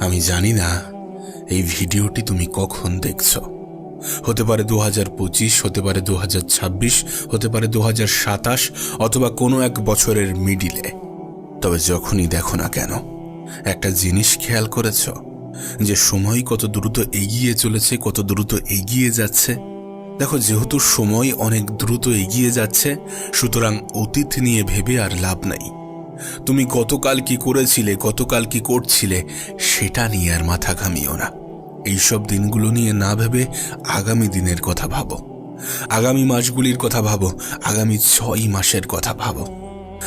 আমি জানি না এই ভিডিওটি তুমি কখন দেখছ। হতে পারে দু হাজার পঁচিশ, হতে পারে দু হাজার ছাব্বিশ, হতে পারে দু হাজার সাতাশ, অথবা কোনো এক বছরের মিডিলে। তবে যখনই দেখো না কেন, একটা জিনিস খেয়াল করেছ, যে সময় কত দ্রুত এগিয়ে চলেছে, কত দ্রুত এগিয়ে যাচ্ছে? দেখো, যেহেতু সময় অনেক দ্রুত এগিয়ে যাচ্ছে, সুতরাং অতীত নিয়ে ভেবে আর লাভ নাই। তুমি গতকাল কি করেছিলে, গতকাল কি করছিলে, সেটা নিয়ে আর মাথা ঘামিও না। এইসব দিনগুলো নিয়ে না ভেবে আগামী দিনের কথা ভাবো। আগামী মাসগুলির কথা ভাবো, আগামী ছয় মাসের কথা ভাবো।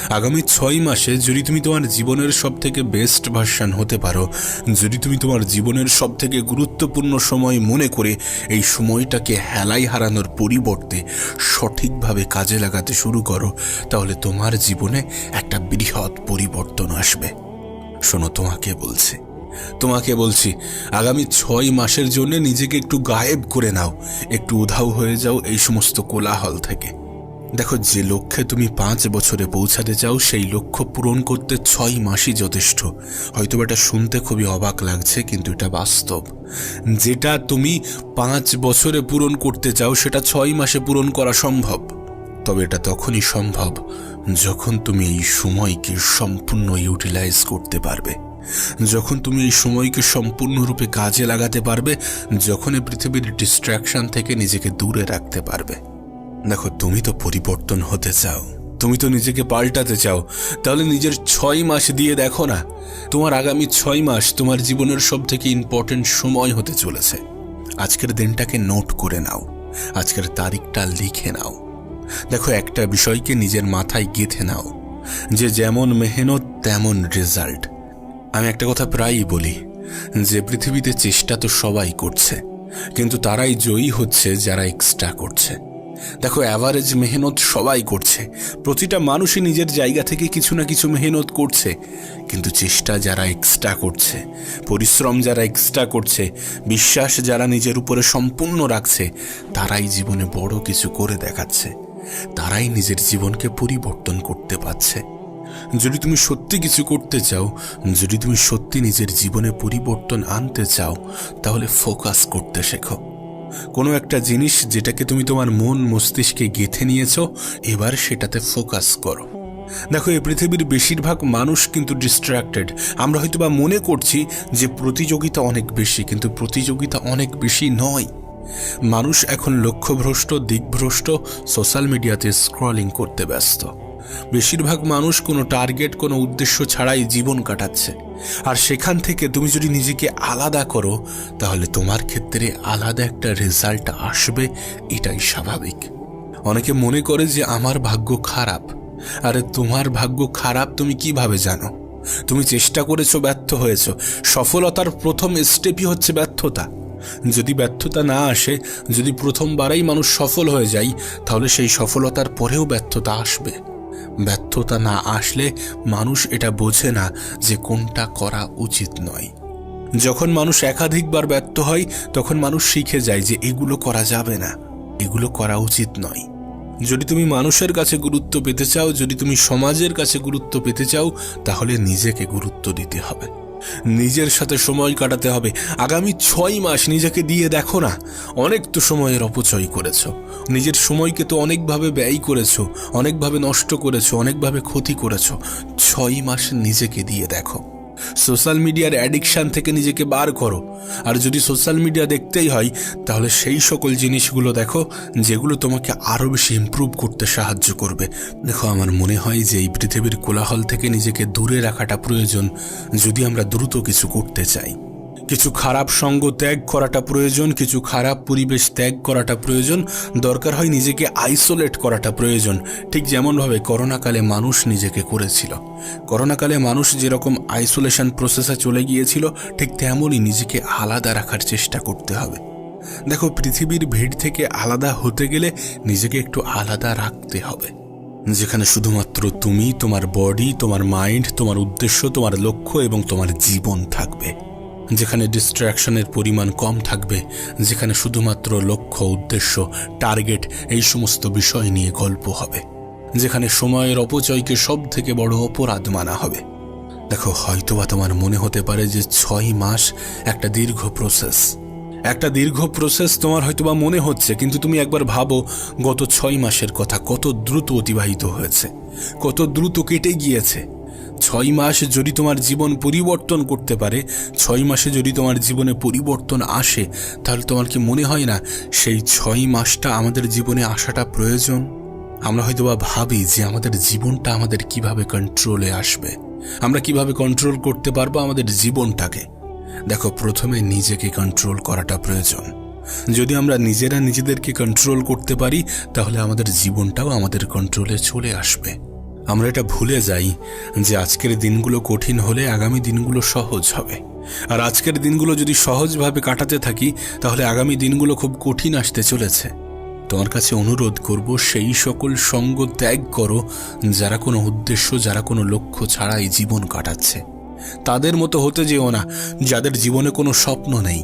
আগামী ছয় মাসে যদি তুমি তোমার জীবনের সব থেকে বেস্ট ভার্সান হতে পারো, যদি তুমি তোমার জীবনের সব থেকে গুরুত্বপূর্ণ সময় মনে করে এই সময়টাকে হেলাই হারানোর পরিবর্তে সঠিকভাবে কাজে লাগাতে শুরু করো, তাহলে তোমার জীবনে একটা বৃহৎ পরিবর্তন আসবে। শোনো, তোমাকে বলছি তোমাকে বলছি, আগামী ছয় মাসের জন্য নিজেকে একটু গায়েব করে নাও, একটু উধাও হয়ে যাও এই সমস্ত কোলাহল থেকে। দেখো, যে লক্ষ্যে তুমি পাঁচ বছরে পৌঁছাতে চাও, সেই লক্ষ্য পূরণ করতে ছয় মাসই যথেষ্ট। হয়তো এটা শুনতে খুবই অবাক লাগছে, কিন্তু এটা বাস্তব। যেটা তুমি পাঁচ বছরে পূরণ করতে চাও, সেটা ছয় মাসে পূরণ করা সম্ভব। তবে এটা তখনই সম্ভব যখন তুমি এই সময়কে সম্পূর্ণ ইউটিলাইজ করতে পারবে। যখন তুমি এই সময়কে সম্পূর্ণরূপে কাজে লাগাতে পারবে যখন পৃথিবীর ডিস্ট্র্যাকশন থেকে নিজেকে দূরে রাখতে পারবে। দেখো, তুমি তো পরিবর্তন হতে চাও। তুমি তো নিজেকে পাল্টাতে চাও। তাহলে নিজের ছয় মাস দিয়ে দেখো না, তোমার আগামী ছয় মাস তোমার জীবনের সব থেকে ইম্পর্টেন্ট সময় হতে চলেছে। আজকের দিনটাকে নোট করে নাও, আজকের তারিখটা লিখে নাও। দেখো, একটা বিষয়কে নিজের মাথায় গেঁথে নাও, যে যেমন মেহনত, তেমন রেজাল্ট আমি একটা কথা প্রায়ই বলি, যে পৃথিবীতে চেষ্টা তো সবাই করছে, কিন্তু তারাই জয়ী হচ্ছে যারা এক্সট্রা করছে। দেখো অ্যাভারেজ মেহনত সবাই করছে। প্রতিটা মানুষই নিজের জায়গা থেকে কিছু না কিছু মেহনত করছে। কিন্তু চেষ্টা যারা এক্সট্রা করছে, পরিশ্রম যারা এক্সট্রা করছে, বিশ্বাস যারা নিজের উপরে সম্পূর্ণ রাখছে, তারাই জীবনে বড় কিছু করে দেখাচ্ছে। তারাই নিজের জীবনকে পরিবর্তন করতে পারছে। যদি তুমি সত্যি কিছু করতে চাও, যদি তুমি সত্যি নিজের জীবনে পরিবর্তন আনতে চাও, তাহলে ফোকাস করতে শেখো। কোনো একটা জিনিস যেটাকে তুমি তোমার মন মস্তিষ্কে গেঁথে নিয়েছ, এবার সেটাতে ফোকাস করো। দেখো, এই পৃথিবীর বেশিরভাগ মানুষ কিন্তু ডিস্ট্র্যাক্টেড আমরা হয়তো বা মনে করছি যে প্রতিযোগিতা অনেক বেশি, কিন্তু প্রতিযোগিতা অনেক বেশি নয়। মানুষ এখন লক্ষ্যভ্রষ্ট, দিকভ্রষ্ট সোশ্যাল মিডিয়াতে স্ক্রলিং করতে ব্যস্ত। বেশিরভাগ মানুষ কোনো টার্গেট, কোনো উদ্দেশ্য ছাড়াই জীবন কাটাচ্ছে। আর সেখান থেকে তুমি যদি নিজেকে আলাদা করো, তাহলে তোমার ক্ষেত্রে আলাদা একটা রেজাল্ট আসবে, এটাই স্বাভাবিক। অনেকে মনে করে যে আমার ভাগ্য খারাপ। আরে, তোমার ভাগ্য খারাপ তুমি কীভাবে জানো? তুমি চেষ্টা করেছ, ব্যর্থ হয়েছ। সফলতার প্রথম স্টেপই হচ্ছে ব্যর্থতা। যদি ব্যর্থতা না আসে, যদি প্রথমবারেই মানুষ সফল হয়ে যায়, তাহলে সেই সফলতার পরেও ব্যর্থতা আসবে। ব্যর্থতা না আসলে মানুষ এটা বোঝে না যে কোনটা করা উচিত নয়। যখন মানুষ একাধিকবার ব্যর্থ হয়, তখন মানুষ শিখে যায় যে এগুলো করা যাবে না, এগুলো করা উচিত নয়। যদি তুমি মানুষের কাছে গুরুত্ব পেতে চাও, যদি তুমি সমাজের কাছে গুরুত্ব পেতে চাও, তাহলে নিজেকে গুরুত্ব দিতে হবে। নিজের সাথে সময় কাটাতে হবে। আগামী ছয় মাস নিজেকে দিয়ে দেখো না। অনেক তো সময়ের অপচয় করেছ। নিজের সময়কে তো অনেকভাবে ব্যয় করেছ, অনেকভাবে নষ্ট করেছ, অনেকভাবে ক্ষতি করেছ। ছয় মাস নিজেকে দিয়ে দেখো। সোশ্যাল মিডিয়ার অ্যাডিকশান থেকে নিজেকে বার করো। আর যদি সোশ্যাল মিডিয়া দেখতেই হয়, তাহলে সেই সকল জিনিসগুলো দেখো, যেগুলো তোমাকে আরও বেশি ইম্প্রুভ করতে সাহায্য করবে। দেখো, আমার মনে হয় যে এই পৃথিবীর কোলাহল থেকে নিজেকে দূরে রাখাটা প্রয়োজন, যদি আমরা দ্রুত কিছু করতে চাই। কিছু খারাপ সঙ্গ ত্যাগ করাটা প্রয়োজন, কিছু খারাপ পরিবেশ ত্যাগ করাটা প্রয়োজন, দরকার হয় নিজেকে আইসোলেট করাটা প্রয়োজন। ঠিক যেমনভাবে করোনাকালে মানুষ নিজেকে করেছিল। করোনাকালে মানুষ যেরকম আইসোলেশন প্রসেসে চলে গিয়েছিল, ঠিক তেমনই নিজেকে আলাদা রাখার চেষ্টা করতে হবে। দেখো, পৃথিবীর ভিড় থেকে আলাদা হতে গেলে নিজেকে একটু আলাদা রাখতে হবে। যেখানে শুধুমাত্র তুমি, তোমার বডি তোমার মাইন্ড তোমার উদ্দেশ্য, তোমার লক্ষ্য এবং তোমার জীবন থাকবে। যেখানে ডিস্ট্র্যাকশনের পরিমাণ কম থাকবে, যেখানে শুধুমাত্র লক্ষ্য, উদ্দেশ্য টার্গেট এই সমস্ত বিষয় নিয়ে গল্প হবে, যেখানে সময়ের অপচয়কে সব থেকে বড় অপরাধ মানা হবে। দেখো, হয়তোবা তোমার মনে হতে পারে যে ছয় মাস একটা দীর্ঘ প্রসেস একটা দীর্ঘ প্রসেস তোমার হয়তোবা মনে হচ্ছে, কিন্তু তুমি একবার ভাবো, গত ছয় মাসের কথা কত দ্রুত অতিবাহিত হয়েছে, কত দ্রুত কেটে গিয়েছে। ছয় মাস যদি তোমার জীবন পরিবর্তন করতে পারে, ছয় মাসে যদি তোমার জীবনে পরিবর্তন আসে, তাহলে তোমার কি মনে হয় না সেই ছয় মাসটা আমাদের জীবনে আসাটা প্রয়োজন? আমরা হয়তোবা ভাবি যে আমাদের জীবনটা আমাদের কীভাবে কন্ট্রোলে আসবে? আমরা কীভাবে কন্ট্রোল করতে পারব আমাদের জীবনটাকে? দেখো, প্রথমে নিজেকে কন্ট্রোল করাটা প্রয়োজন। যদি আমরা নিজেরা নিজেদেরকে কন্ট্রোল করতে পারি, তাহলে আমাদের জীবনটাও আমাদের কন্ট্রোলে চলে আসবে। আমরা এটা ভুলে যাই যে আজকের দিনগুলো কঠিন হলে আগামী দিনগুলো সহজ হবে। আর আজকের দিনগুলো যদি সহজভাবে কাটাতে থাকি, তাহলে আগামী দিনগুলো খুব কঠিন আসতে চলেছে। তোমার কাছে অনুরোধ করব, সেই সকল সঙ্গ ত্যাগ করো, যারা কোনো উদ্দেশ্য, যারা কোনো লক্ষ্য ছাড়াই জীবন কাটাচ্ছে। তাদের মতো হতে যেও না, যাদের জীবনে কোনো স্বপ্ন নেই।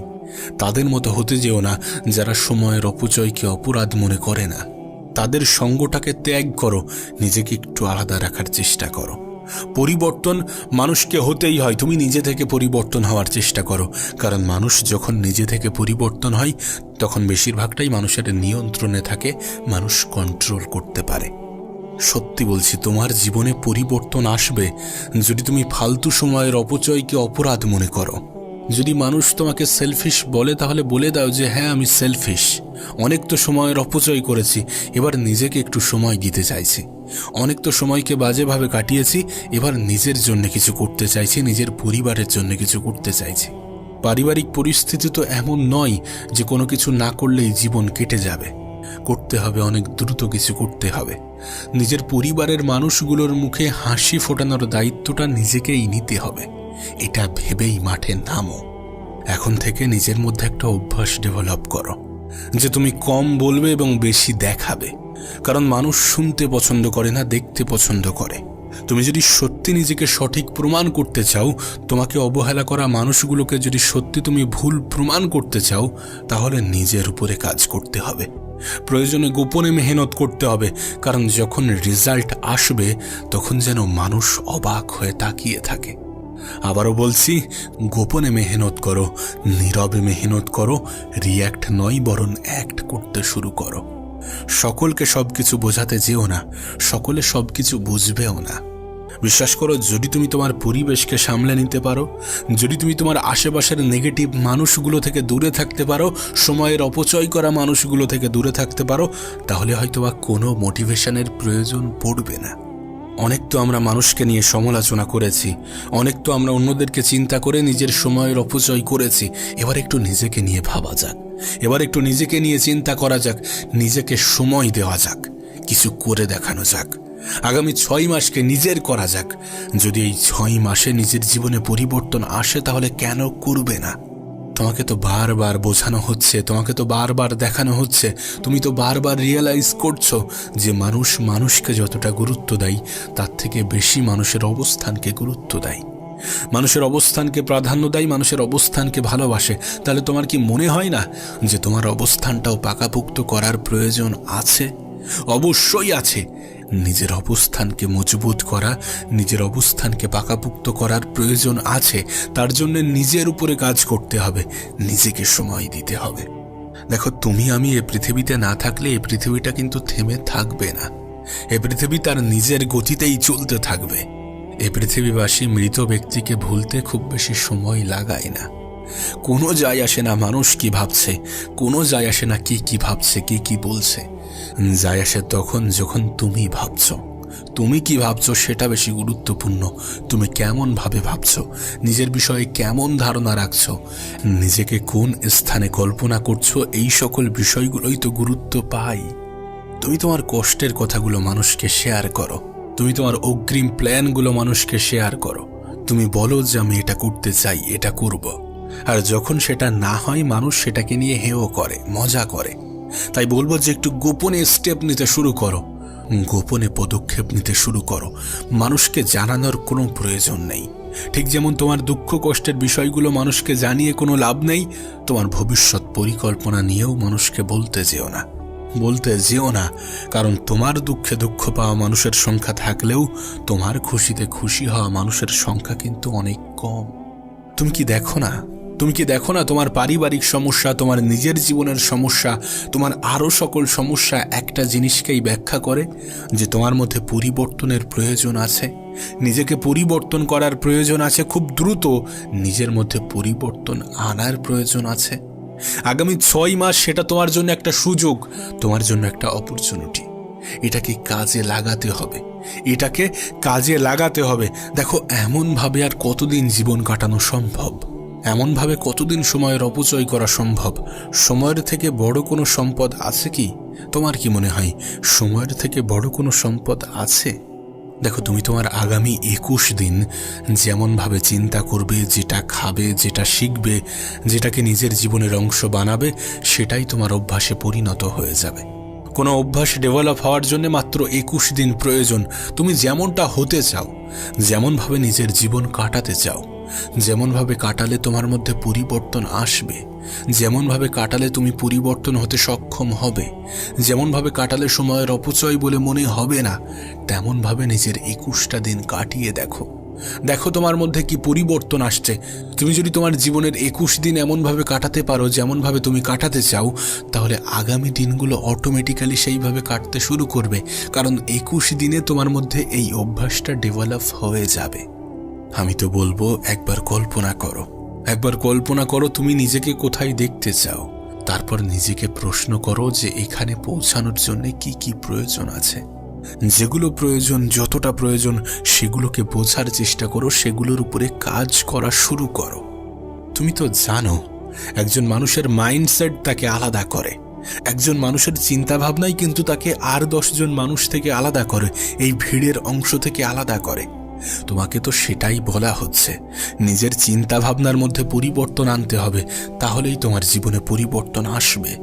তাদের মতো হতে যেও না, যারা সময়ের অপচয়কে অপরাধ মনে করে না। তাদের সঙ্গটাকে ত্যাগ করো, নিজেকে একটু আলাদা রাখার চেষ্টা করো। পরিবর্তন মানুষকে হতেই হয়, তুমি নিজে থেকে পরিবর্তন হওয়ার চেষ্টা করো, কারণ মানুষ যখন নিজে থেকে পরিবর্তন হয়, তখন বেশিরভাগটাই মানুষের নিয়ন্ত্রণে থাকে, মানুষ কন্ট্রোল করতে পারে। সত্যি বলছি, তোমার জীবনে পরিবর্তন আসবে যদি তুমি ফালতু সময়ের অপচয়কে অপরাধ মনে করো। যদি মানুষ তোমাকে সেলফিশ বলে, তাহলে বলে দাও যে হ্যাঁ আমি সেলফিশ অনেক তো সময়ের অপচয় করেছি, এবার নিজেকে একটু সময় দিতে চাইছি। অনেক তো সময়কে বাজেভাবে কাটিয়েছি, এবার নিজের জন্য কিছু করতে চাইছি, নিজের পরিবারের জন্য কিছু করতে চাইছি। পারিবারিক পরিস্থিতি তো এমন নয় যে, কোনো কিছু না করলেই জীবন কেটে যাবে। করতে হবে, অনেক দ্রুত কিছু করতে হবে। নিজের পরিবারের মানুষগুলোর মুখে হাসি ফোটানোর দায়িত্বটা নিজেকেই নিতে হবে। এটা ভেবেই মাঠে নামো। এখন থেকে নিজের মধ্যে একটা অভ্যাস ডেভেলপ করো, যে তুমি কম বলবে এবং বেশি দেখাবে। কারণ মানুষ শুনতে পছন্দ করে না, দেখতে পছন্দ করে। তুমি যদি সত্যি নিজেকে সঠিক প্রমাণ করতে চাও, তোমাকে অবহেলা করা মানুষগুলোকে যদি সত্যি তুমি ভুল প্রমাণ করতে চাও, তাহলে নিজের উপরে কাজ করতে হবে। প্রয়োজনে গোপনে মেহনত করতে হবে, কারণ যখন রেজাল্ট আসবে, তখন যেন মানুষ অবাক হয়ে তাকিয়ে থাকে। আবারও বলছি, গোপনে মেহনত করো, নীরবে মেহনত করো রিয়্যাক্ট নয়, বরং অ্যাক্ট করতে শুরু করো। সকলকে সব কিছু বোঝাতে যেও না, সকলে সব কিছু বুঝবেও না। বিশ্বাস করো, যদি তুমি তোমার পরিবেশকে সামলে নিতে পারো, যদি তুমি তোমার আশেপাশের নেগেটিভ মানুষগুলো থেকে দূরে থাকতে পারো, সময়ের অপচয় করা মানুষগুলো থেকে দূরে থাকতে পারো, তাহলে হয়তো বা কোনো মোটিভেশনের প্রয়োজন পড়বে না। অনেক তো আমরা মানুষকে নিয়ে সমালোচনা করেছি, অনেক তো আমরা অন্যদেরকে চিন্তা করে নিজের সময়ের অপচয় করেছি। এবার একটু নিজেকে নিয়ে ভাবা যাক, এবার একটু নিজেকে নিয়ে চিন্তা করা যাক, নিজেকে সময় দেওয়া যাক, কিছু করে দেখানো যাক। আগামী ছয় মাসকে নিজের করা যাক, যদি এই ছয় মাসে নিজের জীবনে পরিবর্তন আসে তাহলে কেন করবে না? তোমাকে তো বারবার বোঝানো হচ্ছে, তোমাকে তো বারবার দেখানো হচ্ছে, তুমি তো বারবার রিয়েলাইজ করছ যে মানুষ মানুষকে যতটা গুরুত্ব দেয়, তার থেকে বেশি মানুষের অবস্থানকে গুরুত্ব দেয়। মানুষের অবস্থানকে প্রাধান্য দেয়, মানুষের অবস্থানকে ভালোবাসে। তাহলে তোমার কি মনে হয় না যে তোমার অবস্থানটাও পাকাপুক্ত করার প্রয়োজন আছে? অবশ্যই আছে। নিজের অবস্থানকে মজবুত করা, নিজের অবস্থানকে পাকাপুক্ত করার প্রয়োজন আছে। তার জন্য নিজের উপরে কাজ করতে হবে, নিজেকে সময় দিতে হবে। দেখো, তুমি আমি এ পৃথিবীতে না থাকলে এই পৃথিবীটা কিন্তু থেমে থাকবে না। এ পৃথিবী তার নিজের গতিতেই চলতে থাকবে। এ পৃথিবীবাসী মৃত ব্যক্তিকে ভুলতে খুব বেশি সময় লাগায় না। কোনো যায় আসে না মানুষ কি ভাবছে, কোনো যায় আসে না কি কি ভাবছে, কি কি বলছে। যায় আসে তখন যখন তুমি ভাবছ, তুমি কি ভাবছ সেটা বেশি গুরুত্বপূর্ণ। তুমি কেমন ভাবে ভাবছ, নিজের বিষয়ে কেমন ধারণা রাখছো, নিজেকে কোন স্থানে কল্পনা করছ, এই সকল বিষয়গুলোই তো গুরুত্ব পাই। তুমি তোমার কষ্টের কথাগুলো মানুষকে শেয়ার করো। তুমি তোমার অগ্রিম প্ল্যানগুলো মানুষকে শেয়ার করো। তুমি বলো যে আমি এটা করতে চাই, এটা করব। আর যখন সেটা না হয়, মানুষ সেটাকে নিয়ে হেও করে, মজা করে। তাই বলব যে একটু গোপনে স্টেপ নিতে শুরু করো। গোপনে পদক্ষেপ নিতে শুরু করো। মানুষকে জানানোর কোনো প্রয়োজন নেই। ঠিক যেমন তোমার দুঃখ কষ্টের বিষয়গুলো মানুষকে জানিয়ে কোনো লাভ নেই, তোমার ভবিষ্যৎ পরিকল্পনা নিয়েও মানুষকে বলতে যেও না। বলতে যেও না, কারণ তোমার দুঃখে দুঃখ পাওয়া মানুষের সংখ্যা থাকলেও তোমার খুশিতে খুশি হওয়া মানুষের সংখ্যা কিন্তু অনেক কম। তুমি কি দেখো না তুমি কি দেখো না তোমার পারিবারিক সমস্যা, তোমার নিজের জীবনের সমস্যা, তোমার আরও সকল সমস্যা একটা জিনিসকেই ব্যাখ্যা করে? যে তোমার মধ্যে পরিবর্তনের প্রয়োজন আছে। নিজেকে পরিবর্তন করার প্রয়োজন আছে, খুব দ্রুত নিজের মধ্যে পরিবর্তন আনার প্রয়োজন আছে। আগামী ছয় মাস সেটা তোমার জন্য একটা সুযোগ, তোমার জন্য একটা অপরচুনিটি এটাকে কাজে লাগাতে হবে। এটাকে কাজে লাগাতে হবে। দেখো, এমনভাবে আর কতদিন জীবন কাটানো সম্ভব? এমনভাবে কতদিন সময়ের অপচয় করা সম্ভব? সময়ের থেকে বড় কোনো সম্পদ আছে কি? তোমার কি মনে হয় সময়ের থেকে বড় কোনো সম্পদ আছে? দেখো, তুমি তোমার আগামী একুশ দিন যেমনভাবে চিন্তা করবে, যেটা খাবে, যেটা শিখবে, যেটাকে নিজের জীবনের অংশ বানাবে, সেটাই তোমার অভ্যাসে পরিণত হয়ে যাবে। কোনো অভ্যাস ডেভেলপ হওয়ার জন্য মাত্র একুশ দিন প্রয়োজন। তুমি যেমনটা হতে চাও, যেমনভাবে নিজের জীবন কাটাতে চাও। যেমনভাবে কাটালে তোমার মধ্যে পরিবর্তন আসবে, যেমনভাবে কাটালে তুমি পরিবর্তন হতে সক্ষম হবে, যেমনভাবে কাটালে সময়ের অপচয় বলে মনে হবে না, তেমনভাবে নিজের একুশটা দিন কাটিয়ে দেখো। দেখো তোমার মধ্যে কি পরিবর্তন আসছে। তুমি যদি তোমার জীবনের একুশ দিন এমনভাবে কাটাতে পারো যেমনভাবে তুমি কাটাতে চাও, তাহলে আগামী দিনগুলো অটোমেটিক্যালি সেইভাবে কাটতে শুরু করবে, কারণ একুশ দিনে তোমার মধ্যে এই অভ্যাসটা ডেভেলপ হয়ে যাবে। আমি তো বলব, একবার কল্পনা করো। একবার কল্পনা করো তুমি নিজেকে কোথায় দেখতে চাও। তারপর নিজেকে প্রশ্ন করো যে এখানে পৌঁছানোর জন্য কি কি প্রয়োজন আছে। যেগুলো প্রয়োজন, যতটা প্রয়োজন, সেগুলোকে বোঝার চেষ্টা করো, সেগুলোর উপরে কাজ করা শুরু করো। তুমি তো জানো, একজন মানুষের মাইন্ডসেট তাকে আলাদা করে। একজন মানুষের চিন্তা ভাবনাই কিন্তু তাকে আর দশজন মানুষ থেকে আলাদা করে, এই ভিড়ের অংশ থেকে আলাদা করে। তোমাকে তো সেটাই বলা হচ্ছে। নিজের চিন্তা ভাবনার মধ্যে পরিবর্তন আনতে হবে, তাহলেই তোমার জীবনে পরিবর্তন আসবে।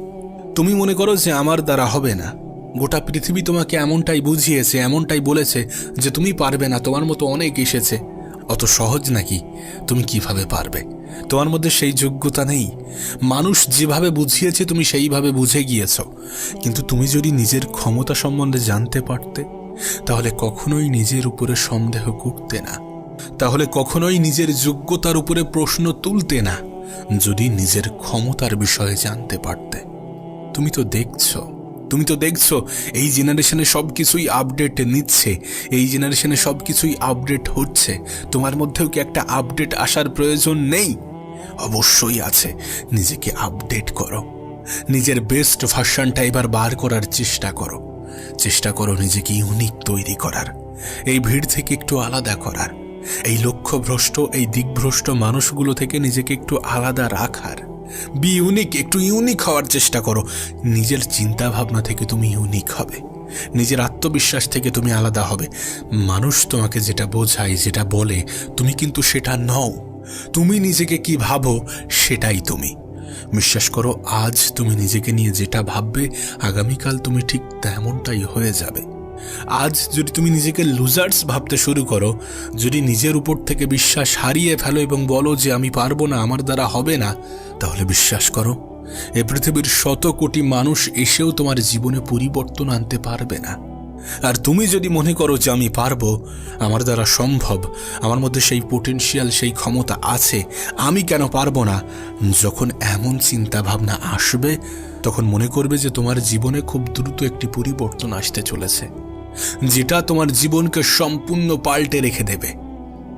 তুমি মনে করো যে আমার দ্বারা হবে না। গোটা পৃথিবী তোমাকে এমনটাই বুঝিয়েছে, এমনটাই বলেছে যে তুমি পারবে না, তোমার মতো অনেক এসেছে। অত সহজ নাকি? তুমি কীভাবে পারবে? তোমার মধ্যে সেই যোগ্যতা নেই। মানুষ যেভাবে বুঝিয়েছে, তুমি সেইভাবে বুঝে গিয়েছ। কিন্তু তুমি যদি নিজের ক্ষমতা সম্বন্ধে জানতে পারতে তাহলে কখনোই নিজের উপরে সন্দেহ করতে না। তাহলে কখনোই নিজের যোগ্যতার উপরে প্রশ্ন তুলতে না, যদি নিজের ক্ষমতার বিষয়ে জানতে পারতে। তুমি তো দেখছ, তুমি তো দেখছ, এই জেনারেশনে সব কিছুই আপডেট নিচ্ছে, এই জেনারেশনে সব কিছুই আপডেট হচ্ছে, তোমার মধ্যেও কি একটা আপডেট আসার প্রয়োজন নেই? অবশ্যই আছে, নিজেকে আপডেট করো। নিজের বেস্ট ভার্সানটা এবার বার করার চেষ্টা করো। চেষ্টা করো নিজেকে ইউনিক তৈরি করার। এই ভিড় থেকে একটু আলাদা করার। এই লক্ষ্যভ্রষ্ট, এই দিকভ্রষ্ট মানুষগুলো থেকে নিজেকে একটু আলাদা রাখার। বি ইউনিক একটু ইউনিক হওয়ার চেষ্টা করো। নিজের চিন্তা ভাবনা থেকে তুমি ইউনিক হবে। নিজের আত্মবিশ্বাস থেকে তুমি আলাদা হবে। মানুষ তোমাকে যেটা বোঝায়, যেটা বলে, তুমি কিন্তু সেটা নও। তুমি নিজেকে কি ভাবো, সেটাই তুমি। বিশ্বাস করো, আজ তুমি নিজেকে নিয়ে যেটা ভাববে, আগামীকাল তুমি ঠিক তেমনটাই হয়ে যাবে। আজ যদি তুমি নিজেকে লুজার্স ভাবতে শুরু করো, যদি নিজের উপর থেকে বিশ্বাস হারিয়ে ফেলো এবং বলো যে আমি পারব না, আমার দ্বারা হবে না, তাহলে বিশ্বাস করো, এ পৃথিবীর শত কোটি মানুষ এসেও তোমার জীবনে পরিবর্তন আনতে পারবে না। আর তুমি যদি মনে করো যে আমি পারব, আমার দ্বারা সম্ভব, আমার মধ্যে সেই পোটেনশিয়াল সেই ক্ষমতা আছে, আমি কেন পারব না? যখন এমন চিন্তা ভাবনা আসবে, তখন মনে করবে যে তোমার জীবনে খুব দ্রুত একটি পরিবর্তন আসতে চলেছে, যেটা তোমার জীবনকে সম্পূর্ণ পাল্টে রেখে দেবে।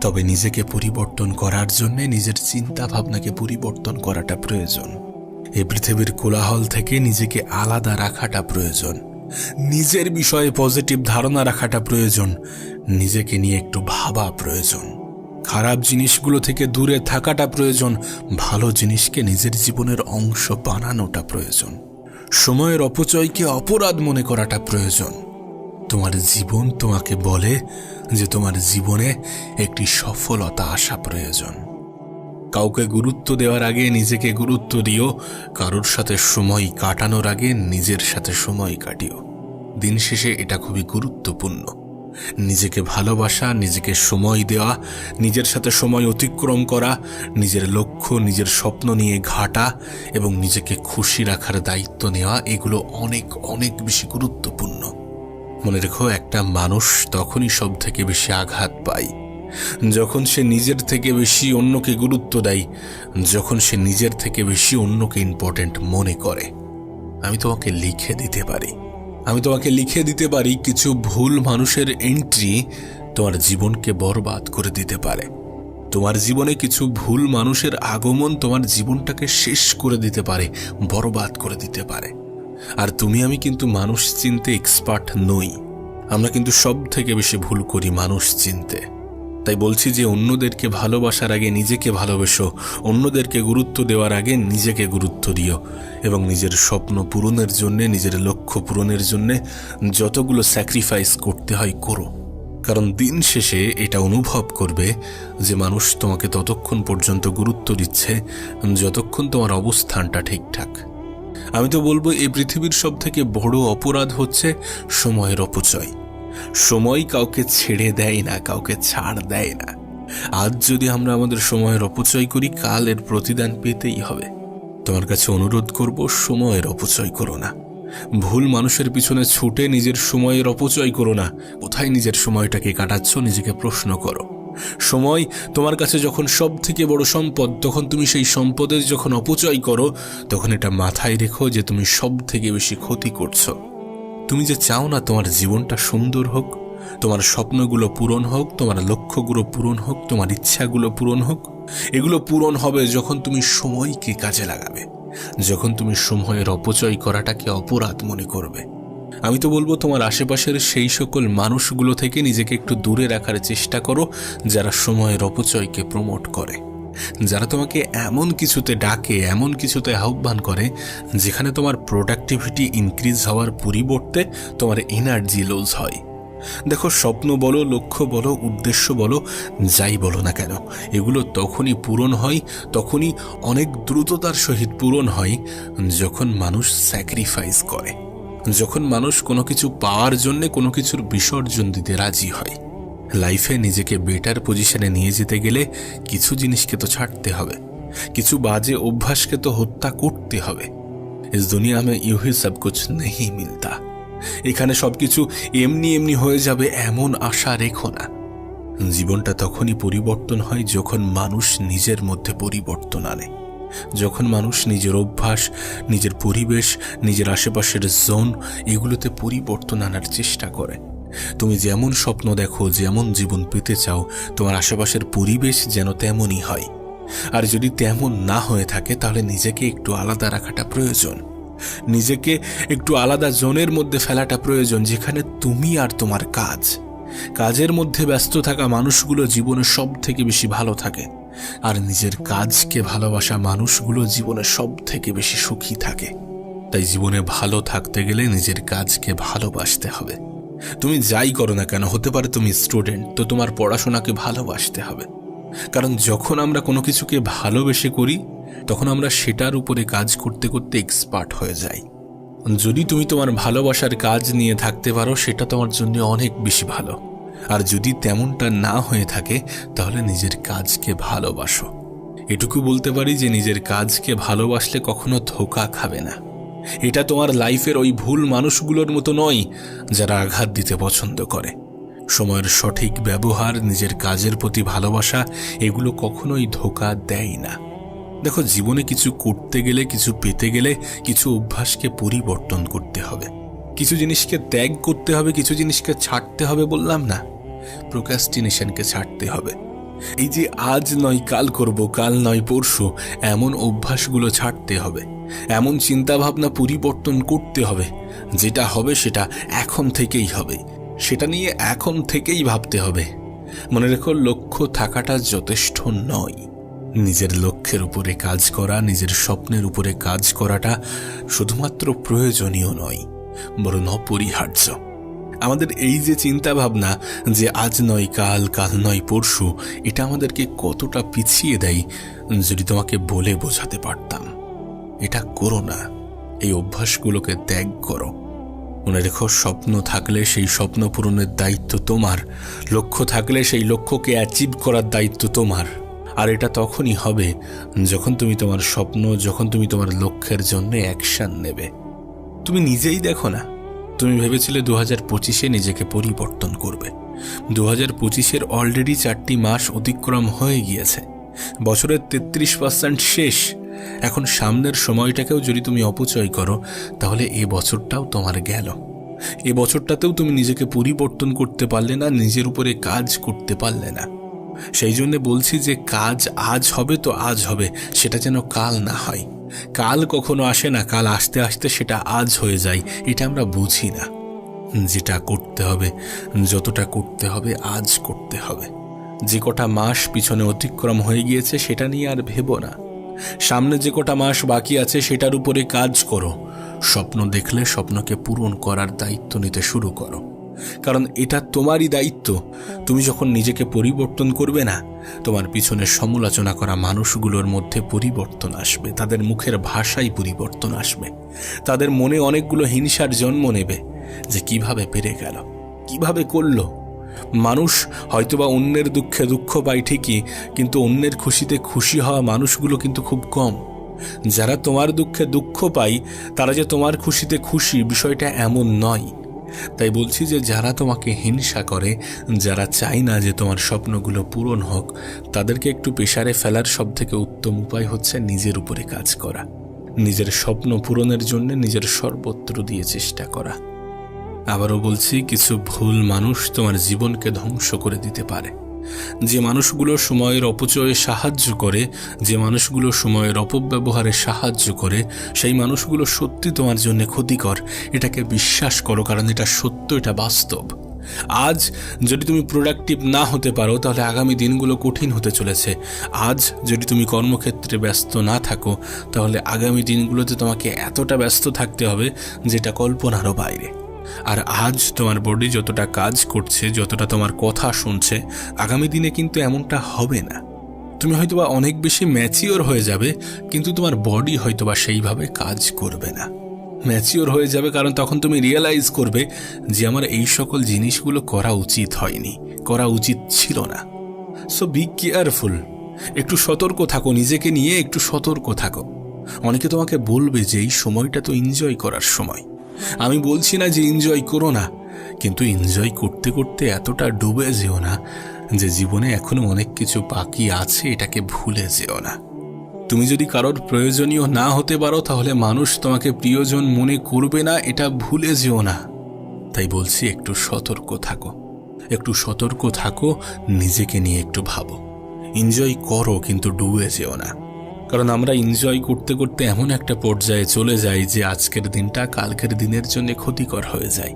তবে নিজেকে পরিবর্তন করার জন্য নিজের চিন্তা ভাবনাকে পরিবর্তন করাটা প্রয়োজন। এ পৃথিবীর কোলাহল থেকে নিজেকে আলাদা রাখাটা প্রয়োজন। নিজের বিষয়ে পজিটিভ ধারণা রাখাটা প্রয়োজন, নিজেকে নিয়ে একটু ভাবা প্রয়োজন। খারাপ জিনিসগুলো থেকে দূরে থাকাটা প্রয়োজন, ভালো জিনিসকে নিজের জীবনের অংশ বানানোটা প্রয়োজন। সময়ের অপচয়কে অপরাধ মনে করাটা প্রয়োজন। তোমার জীবন তোমাকে বলে যে তোমার জীবনে একটি সফলতা আসা প্রয়োজন। কাউকে গুরুত্ব দেওয়ার আগে নিজেকে গুরুত্ব দিও, কারোর সাথে সময় কাটানোর আগে নিজের সাথে সময় কাটিও। দিন শেষে এটা খুবই গুরুত্বপূর্ণ। নিজেকে ভালোবাসা, নিজেকে সময় দেওয়া, নিজের সাথে সময় অতিক্রম করা, নিজের লক্ষ্য, নিজের স্বপ্ন নিয়ে ঘাটা এবং নিজেকে খুশি রাখার দায়িত্ব নেওয়া, এগুলো অনেক অনেক বেশি গুরুত্বপূর্ণ। মনে রেখো, একটা মানুষ তখনই সব থেকে বেশি আঘাত পায়। যখন সে নিজের থেকে বেশি অন্যকে গুরুত্ব দেয়, যখন সে নিজের থেকে বেশি অন্যকে ইম্পর্ট্যান্ট মনে করে। আমি তোমাকে লিখে দিতে পারি। আমি তোমাকে লিখে দিতে পারি কিছু ভুল মানুষের এন্ট্রি তোমার জীবনকে বরবাদ করে দিতে পারে। তোমার জীবনে কিছু ভুল মানুষের আগমন তোমার জীবনটাকে শেষ করে দিতে পারে, বরবাদ করে দিতে পারে। আর তুমি, আমি কিন্তু মানুষ চিনতে এক্সপার্ট নই। আমরা কিন্তু সব থেকে বেশি ভুল করি মানুষ চিনতে। তাই বলছি যে অন্যদেরকে ভালোবাসার আগে নিজেকে ভালোবেসো, অন্যদেরকে গুরুত্ব দেওয়ার আগে নিজেকে গুরুত্ব দিও এবং নিজের স্বপ্ন পূরণের জন্য, নিজের লক্ষ্য পূরণের জন্য যতগুলো স্যাক্রিফাইস করতে হয় করো। কারণ দিন শেষে এটা অনুভব করবে যে মানুষ তোমাকে ততক্ষণ পর্যন্ত গুরুত্ব দিচ্ছে, যতক্ষণ তোমার অবস্থানটা ঠিকঠাক। আমি তো বলব এই পৃথিবীর সব থেকে বড় অপরাধ হচ্ছে সময়ের অপচয়। সময় কাউকে ছেড়ে দেয় না, কাউকে ছাড় দেয় না। আজ যদি আমরা আমাদের সময়ের অপচয় করি কাল এর প্রতিদান পেতেই হবে। তোমার কাছে অনুরোধ করব, সময়ের অপচয় করো না। ভুল মানুষের পিছনে ছুটে নিজের সময়ের অপচয় করো না। কোথায় নিজের সময়টাকে কাটাচ্ছ, নিজেকে প্রশ্ন করো। সময় তোমার কাছে যখন সব থেকে বড় সম্পদ, তখন তুমি সেই সম্পদের যখন অপচয় করো, তখন এটা মাথায় রেখো যে তুমি সব থেকে বেশি ক্ষতি করছ। তুমি যে চাও না তোমার জীবনটা সুন্দর হোক, তোমার স্বপ্নগুলো পূরণ হোক, তোমার লক্ষ্যগুলো পূরণ হোক, তোমার ইচ্ছাগুলো পূরণ হোক, এগুলো পূরণ হবে যখন তুমি সময়কে কাজে লাগাবে, যখন তুমি সময়ের অপচয় করাটাকে অপরাধ মনে করবে। আমি তো বলব তোমার আশেপাশের সেই সকল মানুষগুলো থেকে নিজেকে একটু দূরে রাখার চেষ্টা করো, যারা সময়ের অপচয়কে প্রমোট করে। যারা তোমাকে এমন কিছুতে ডাকে, এমন কিছুতে আহ্বান করে, যেখানে তোমার প্রোডাক্টিভিটি ইনক্রিজ হওয়ার পরিবর্তে তোমার এনার্জি লুজ হয়। দেখো, স্বপ্ন বলো, লক্ষ্য বলো, উদ্দেশ্য বলো, যাই বলো না কেন, এগুলো তখনই পূরণ হয়, তখনই অনেক দ্রুততার সহিত পূরণ হয়, যখন মানুষ স্যাক্রিফাইস করে, যখন মানুষ কোনো কিছু পাওয়ার জন্যে কোনো কিছুর বিসর্জন দিতে রাজি হয়। লাইফে নিজেকে বেটার পজিশনে নিয়ে যেতে গেলে কিছু জিনিসকে তো ছাড়তে হবে। কিছু বাজে অভ্যাসকে তো হত্যা করতে হবে। ইস দুনিয়া মে ইউ হি সব কুছ নেই মিলতা। এখানে সবকিছু এমনি এমনি হয়ে যাবে এমন আশা রেখো না। জীবনটা তখনই পরিবর্তন হয় যখন মানুষ নিজের মধ্যে পরিবর্তন আনে। যখন মানুষ নিজের অভ্যাস, নিজের পরিবেশ, নিজের আশেপাশের জোন এগুলোতে পরিবর্তন আনার চেষ্টা করে। তুমি যেমন স্বপ্ন দেখো, যেমন জীবন পেতে চাও, তোমার আশেপাশের পরিবেশ যেন তেমনই হয়। আর যদি তেমন না হয়ে থাকে, তাহলে নিজেকে একটু আলাদা রাখাটা প্রয়োজন। নিজেকে একটু আলাদা জোনের মধ্যে ফেলাটা প্রয়োজন, যেখানে তুমি আর তোমার কাজ। কাজের মধ্যে ব্যস্ত থাকা মানুষগুলো জীবনে সব থেকে বেশি ভালো থাকে। আর নিজের কাজকে ভালোবাসা মানুষগুলো জীবনে সব থেকে বেশি সুখী থাকে। তাই জীবনে ভালো থাকতে গেলে নিজের কাজকে ভালোবাসতে হবে। তুমি যাই করো না কেন, হতে পারে তুমি স্টুডেন্ট তো তোমার পড়াশোনাকে ভালোবাসতে হবে। কারণ যখন আমরা কোনো কিছুকে ভালোবেসে করি, তখন আমরা সেটার উপরে কাজ করতে করতে এক্সপার্ট হয়ে যাই। যদি তুমি তোমার ভালোবাসার কাজ নিয়ে থাকতে পারো, সেটা তোমার জন্য অনেক বেশি ভালো। আর যদি তেমনটা না হয়ে থাকে, তাহলে নিজের কাজকে ভালোবাসো। এটুকু বলতে পারি যে নিজের কাজকে ভালোবাসলে কখনো ধোকা খাবে না। এটা তোমার লাইফের ওই ভুল মানুষগুলোর মতো নয়, যারা আঘাত দিতে পছন্দ করে। সময়ের সঠিক ব্যবহার, নিজের কাজের প্রতি ভালোবাসা, এগুলো কখনোই ধোকা দেয় না। দেখো, জীবনে কিছু করতে গেলে, কিছু পেতে গেলে, কিছু অভ্যাসকে পরিবর্তন করতে হবে। কিছু জিনিসকে ত্যাগ করতে হবে, কিছু জিনিসকে ছাড়তে হবে বললাম না। প্রোকাস্টিনেশনকে ছাড়তে হবে। এই যে আজ নয় কাল করব, কাল নয় পরশু, এমন অভ্যাসগুলো ছাড়তে হবে। এমন চিন্তাভাবনা পরিবর্তন করতে হবে, যেটা হবে সেটা এখন থেকেই হবে। সেটা নিয়ে এখন থেকেই ভাবতে হবে। মনে রেখো, লক্ষ্য থাকাটা যথেষ্ট নয়। নিজের লক্ষ্যের উপরে কাজ করা, নিজের স্বপ্নের উপরে কাজ করাটা শুধুমাত্র প্রয়োজনীয় নয়, বরং অপরিহার্য। আমাদের এই যে চিন্তা ভাবনা যে আজ নয় কাল কাল নয় পরশু, এটা আমাদেরকে কতটা পিছিয়ে দেয় যদি তোমাকে বলে বোঝাতে পারতাম। এটা করো না। এই অভ্যাসগুলোকে ত্যাগ করো। মনে রেখো, স্বপ্ন থাকলে সেই স্বপ্ন পূরণের দায়িত্ব তোমার। লক্ষ্য থাকলে সেই লক্ষ্যকে অ্যাচিভ করার দায়িত্ব তোমার। আর এটা তখনই হবে যখন তুমি তোমার স্বপ্ন, যখন তুমি তোমার লক্ষ্যের জন্য অ্যাকশন নেবে। তুমি নিজেই দেখো না। তুমি ভেবেছিলে দু হাজার পঁচিশে নিজেকে পরিবর্তন করবে। দু হাজার পঁচিশের অলরেডি চারটি মাস অতিক্রম হয়ে গিয়েছে। বছরের তেত্রিশ পার্সেন্ট শেষ। এখন সামনের সময়টাকেও যদি তুমি অপচয় করো, তাহলে এ বছরটাও তোমার গেল। এ বছরটাতেও তুমি নিজেকে পরিবর্তন করতে পারলে না, নিজের উপরে কাজ করতে পারলে না। সেই জন্য বলছি যে, কাজ আজ হবে তো আজ হবে, সেটা যেন কাল না হয়। কাল কখনো আসে না, কাল আসতে আসতে সেটা আজ হয়ে যায়, এটা আমরা বুঝি না। যেটা করতে হবে, যতটা করতে হবে, আজ করতে হবে। যে কটা মাস পিছনে অতিক্রম হয়ে গিয়েছে, সেটা নিয়ে আর ভেবো না। সামনে যে কটা মাস বাকি আছে, সেটার উপরে কাজ করো। স্বপ্ন দেখলে স্বপ্নকে পূরণ করার দায়িত্ব নিতে শুরু করো। কারণ এটা তোমারই দায়িত্ব। তুমি যখন নিজেকে পরিবর্তন করবে না, তোমার পিছনে সমালোচনা করা মানুষগুলোর মধ্যে পরিবর্তন আসবে, তাদের মুখের ভাষাই পরিবর্তন আসবে, তাদের মনে অনেকগুলো হিংসার জন্ম নেবে যে কীভাবে পেরে গেল, কীভাবে করল। মানুষ হয়তোবা অন্যের দুঃখে দুঃখ পায় ঠিকই, কিন্তু অন্যের খুশিতে খুশি হওয়া মানুষগুলো কিন্তু খুব কম। যারা তোমার দুঃখে দুঃখ পায়, তারা যে তোমার খুশিতে খুশি বিষয়টা এমন নয়। তাই বলছি যে যারা তোমাকে হিংসা করে, যারা চায় না যে তোমার স্বপ্নগুলো পূরণ হোক, তাদেরকে একটু পেশারে ফেলার সব থেকে উত্তম উপায় হচ্ছে নিজের উপরে কাজ করা। নিজের স্বপ্ন পূরণের জন্য নিজের সর্বত্র দিয়ে চেষ্টা করা। আবারও বলছি, কিছু ভুল মানুষ তোমার জীবনকে ধ্বংস করে দিতে পারে। যে মানুষগুলো সময়ের অপচয়ে সাহায্য করে, যে মানুষগুলো সময়ের অপব্যবহারে সাহায্য করে, সেই মানুষগুলো সত্যি তোমার জন্য ক্ষতিকর। এটাকে বিশ্বাস করো, কারণ এটা সত্য, এটা বাস্তব। আজ যদি তুমি প্রোডাক্টিভ না হতে পারো, তাহলে আগামী দিনগুলো কঠিন হতে চলেছে। আজ যদি তুমি কর্মক্ষেত্রে ব্যস্ত না থাকো, তাহলে আগামী দিনগুলোতে তোমাকে এতটা ব্যস্ত থাকতে হবে, যেটা কল্পনারও বাইরে। আর আজ তোমার বডি যতটা কাজ করছে, যতটা তোমার কথা শুনছে, আগামী দিনে কিন্তু এমনটা হবে না। তুমি হয়তোবা অনেক বেশি ম্যাচিওর হয়ে যাবে, কিন্তু তোমার বডি হয়তোবা সেইভাবে কাজ করবে না। ম্যাচিওর হয়ে যাবে কারণ তখন তুমি রিয়েলাইজ করবে যে আমার এই সকল জিনিসগুলো করা উচিত হয়নি, করা উচিত ছিল না। সো বি কেয়ারফুল একটু সতর্ক থাকো, নিজেকে নিয়ে একটু সতর্ক থাকো। অনেকে তোমাকে বলবে যে এই সময়টা তো এনজয় করার সময়। আমি বলছি না যে এনজয় করো না, কিন্তু এনজয় করতে করতে এতটা ডুবে যেও না যে জীবনে এখনও অনেক কিছু বাকি আছে এটাকে ভুলে যেও না। তুমি যদি কারোর প্রয়োজনীয় না হতে পারো, তাহলে মানুষ তোমাকে প্রিয়জন মনে করবে না, এটা ভুলে যেও না। তাই বলছি, একটু সতর্ক থাকো। একটু সতর্ক থাকো, নিজেকে নিয়ে একটু ভাবো। এনজয় করো, কিন্তু ডুবে যেও না। কারণ আমরা এনজয় করতে করতে এমন একটা পর্যায়ে চলে যাই যে আজকের দিনটা কালকের দিনের জন্য ক্ষতিকর হয়ে যায়।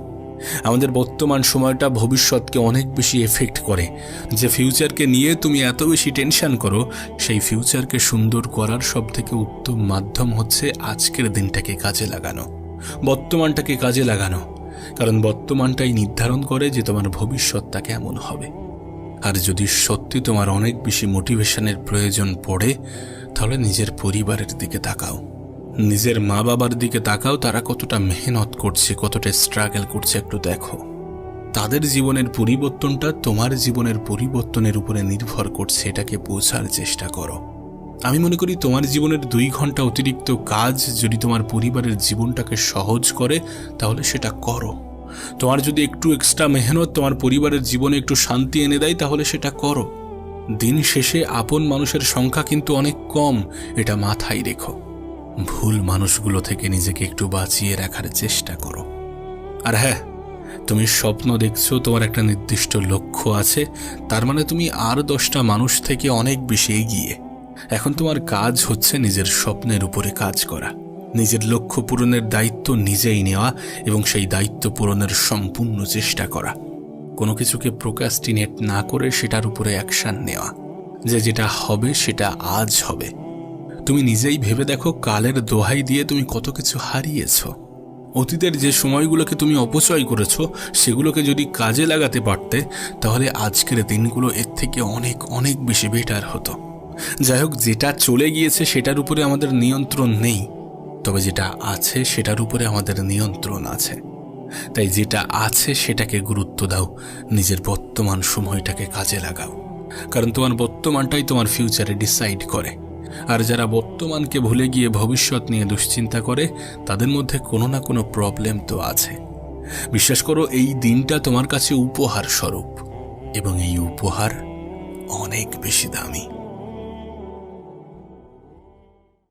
আমাদের বর্তমান সময়টা ভবিষ্যৎকে অনেক বেশি এফেক্ট করে। যে ফিউচারকে নিয়ে তুমি এত বেশি টেনশন করো, সেই ফিউচারকে সুন্দর করার সব থেকে উত্তম মাধ্যম হচ্ছে আজকের দিনটাকে কাজে লাগানো। বর্তমানটাকে কাজে লাগানো। কারণ বর্তমানটাই নির্ধারণ করে যে তোমার ভবিষ্যৎটা কেমন হবে। আর যদি সত্যি তোমার অনেক বেশি মোটিভেশনের প্রয়োজন পড়ে তাহলে নিজের পরিবারের দিকে তাকাও। নিজের মা বাবার দিকে তাকাও, তারা কতটা মেহনত করছে, কতটা স্ট্রাগল করছে একটু দেখো। তাদের জীবনের পরিবর্তনটা তোমার জীবনের পরিবর্তনের উপরে নির্ভর করছে, এটাকে বোঝার চেষ্টা করো। আমি মনে করি তোমার জীবনের দুই ঘণ্টা অতিরিক্ত কাজ যদি তোমার পরিবারের জীবনটাকে সহজ করে, তাহলে সেটা করো। তোমার যদি একটু এক্সট্রা মেহনত তোমার পরিবারের জীবনে একটু শান্তি এনে দেয়, তাহলে সেটা করো। দিন শেষে আপন মানুষের সংখ্যা কিন্তু অনেক কম, এটা মাথায় রেখো। ভুল মানুষগুলো থেকে নিজেকে একটু বাঁচিয়ে রাখার চেষ্টা করো। আর হ্যাঁ তুমি স্বপ্ন দেখছ, তোমার একটা নির্দিষ্ট লক্ষ্য আছে, তার মানে তুমি আর দশটা মানুষ থেকে অনেক বেশি এগিয়ে। এখন তোমার কাজ হচ্ছে নিজের স্বপ্নের উপরে কাজ করা। নিজের লক্ষ্য পূরণের দায়িত্ব নিজেই নেওয়া এবং সেই দায়িত্ব পূরণের সম্পূর্ণ চেষ্টা করা। কোনো কিছুকে প্রোকাস্টিনেট না করে সেটার উপরে অ্যাকশান নেওয়া। যে যেটা হবে সেটা আজ হবে। তুমি নিজেই ভেবে দেখো কালের দোহাই দিয়ে তুমি কত কিছু হারিয়েছো। অতীতের যে সময়গুলোকে তুমি অপচয় করেছ, সেগুলোকে যদি কাজে লাগাতে পারতে, তাহলে আজকের দিনগুলো এর থেকে অনেক অনেক বেশি বেটার হতো। যাই হোক, যেটা চলে গিয়েছে সেটার উপরে আমাদের নিয়ন্ত্রণ নেই। তবে যেটা আছে সেটার উপরে আমাদের নিয়ন্ত্রণ আছে। তাই যেটা আছে সেটাকে গুরুত্ব দাও। নিজের বর্তমান সময়টাকে কাজে লাগাও। কারণ তোমার বর্তমানটাই তোমার ফিউচারে ডিসাইড করে। আর যারা বর্তমানকে ভুলে গিয়ে ভবিষ্যৎ নিয়ে দুশ্চিন্তা করে, তাদের মধ্যে কোনো না কোনো প্রবলেম তো আছে। বিশ্বাস করো, এই দিনটা তোমার কাছে উপহার স্বরূপ। এবং এই উপহার অনেক বেশি দামি।